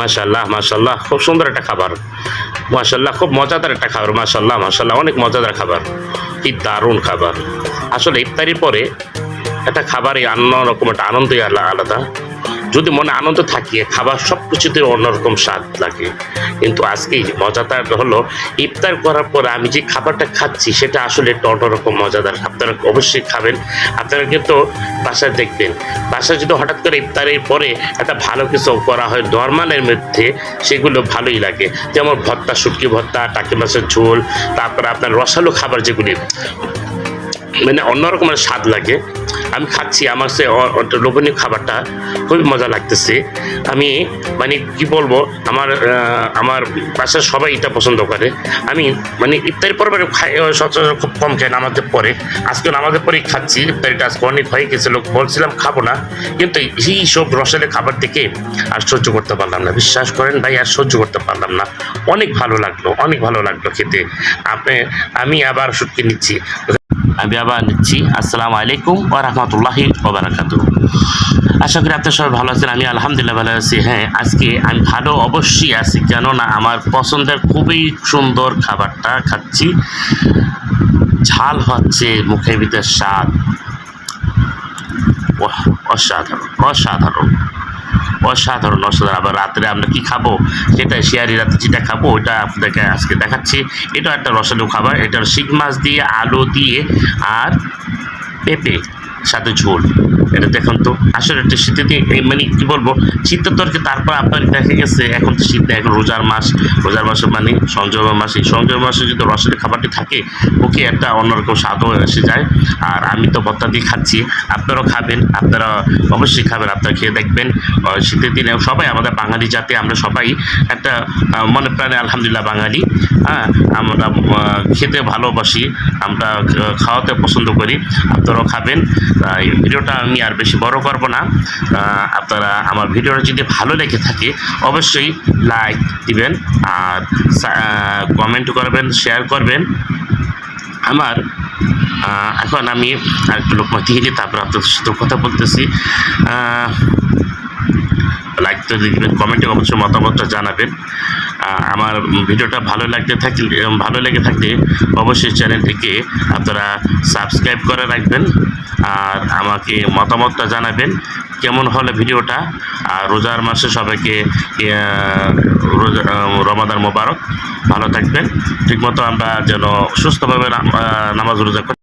মাশাল্লাহ মাশাল্লাহ খুব সুন্দর একটা খাবার। মাশাল্লাহ খুব মজাদার একটা খাবার মাশাল্লাহ মাশাল্লাহ অনেক মজাদার খাবার। কি দারুণ খাবার। আসলে ইফতারির পরে একটা খাবারই অন্য রকম একটা আনন্দই আলাদা। যদি মনে আনন্দ থাকে, খাবার সব কিছুতে অন্যরকম স্বাদ লাগে। কিন্তু আজকে মজাদার হলো, ইফতার করার পরে আমি যে খাবারটা খাচ্ছি, সেটা আসলে একটা অন্যরকম মজাদার। আপনারা অবশ্যই খাবেন। আপনারা কিন্তু বাসায় দেখবেন। বাসায় যদি হঠাৎ করে ইফতারের পরে একটা ভালো কিছু করা হয়, নর্মালের মধ্যে, সেগুলো ভালোই লাগে। যেমন ভর্তা, শুটকি ভর্তা, টাকি মাছের ঝোল, তারপরে আপনার রসালো খাবার যেগুলি মানে অন্যরকমের স্বাদ লাগে। আমি খাচ্ছি, আমার সে লোভনীয় খাবারটা খুবই মজা লাগতেছে। আমি মানে কি বলব, আমার আমার বাসার সবাই এটা পছন্দ করে। আমি মানে ইফতারি পরে খাই সচরাচর খুব কম খাই নামাজের পরে। আজকে নামাজের পরেই খাচ্ছি, ইফতারিটা আজকে অনেক হয়ে গেছিল বলছিলাম খাব না। কিন্তু এই সব রসালে খাবার দেখে আর সহ্য করতে পারলাম না। বিশ্বাস করেন ভাই, আর সহ্য করতে পারলাম না। অনেক ভালো লাগল, অনেক ভালো লাগল খেতে। আপনি, আমি আবার শুটকি নিচ্ছি। আমি আবার নিচ্ছি। আসসালামু আলাইকুম ও রহমতুল্লাহি ওবরাকাত আশা করি আপনার সবাই ভালো আছেন আমি আলহামদুলিল্লাহ ভালো আছি। হ্যাঁ আজকে আমি ভালো অবশ্যই আছি, কেননা আমার পছন্দের খুবই সুন্দর খাবারটা খাচ্ছি। ঝাল হচ্ছে মুখের ভিতরে স্বাদ। অসাধারণ অসাধারণ। অসাধারণ অসাধারণ। আবার রাত্রে আমরা কি খাব? সেটা শিয়ারি রাতে যেটা খাব, ওইটা আপনাদেরকে আজকে দেখাচ্ছি। এটাও একটা রসালো খাবার। এটা শিং মাছ দিয়ে, আলু দিয়ে, আর পেঁপে। সাথে ঝোল। এটা দেখুন তো, আসলে একটা শীতে দিয়ে এই মানে কি বলব শীতের তরকে তারপর আপনার দেখা গেছে, এখন তো শীত এখন রোজার মাস, রোজার মাসে মানে সংযম মাস, এই সংযম মাসে যদি রসের খাবারটি থাকে, ওকে একটা অন্যরকম স্বাদও এসে যায়। আর আমি তো ভত্তা দিয়ে খাচ্ছি, আপনারাও খাবেন, আপনারা অবশ্যই খাবেন, আপনারা খেয়ে দেখবেন। শীতের দিনে সবাই আমাদের বাঙালি জাতি, আমরা সবাই একটা মনে প্রাণে আলহামদুলিল্লাহ বাঙালি। হ্যাঁ আমরা খেতে ভালোবাসি, আমরা খাওয়াতে পছন্দ করি, আপনারাও খাবেন। তাই ভিডিওটা আমি আর বেশি বড় করব না। আপনারা আমার ভিডিওটা যদি ভালো লেগে থাকে, অবশ্যই লাইক দিবেন আর কমেন্ট করবেন শেয়ার করবেন। আমার এখন আমি আরেকটু লোক দিয়ে দিই তারপর আপনাদের সাথে কথা বলতেছি। লাইক দিবেন কমেন্টে অবশ্যই মতামতটা জানাবেন। আমার ভিডিওটা ভালো লাগতে থাকলে ভালো লেগে থাকলে অবশ্যই চ্যানেলটিকে আপনারা সাবস্ক্রাইব করে রাখবেন আর আমাকে মতামতটা জানাবেন কেমন হলো ভিডিওটা। আর রোজার মাসে সবাইকে রোজা মোবারক। ভালো থাকবেন। ঠিকমতো আমরা যেন সুস্থভাবে নাম- নামাজ রোজা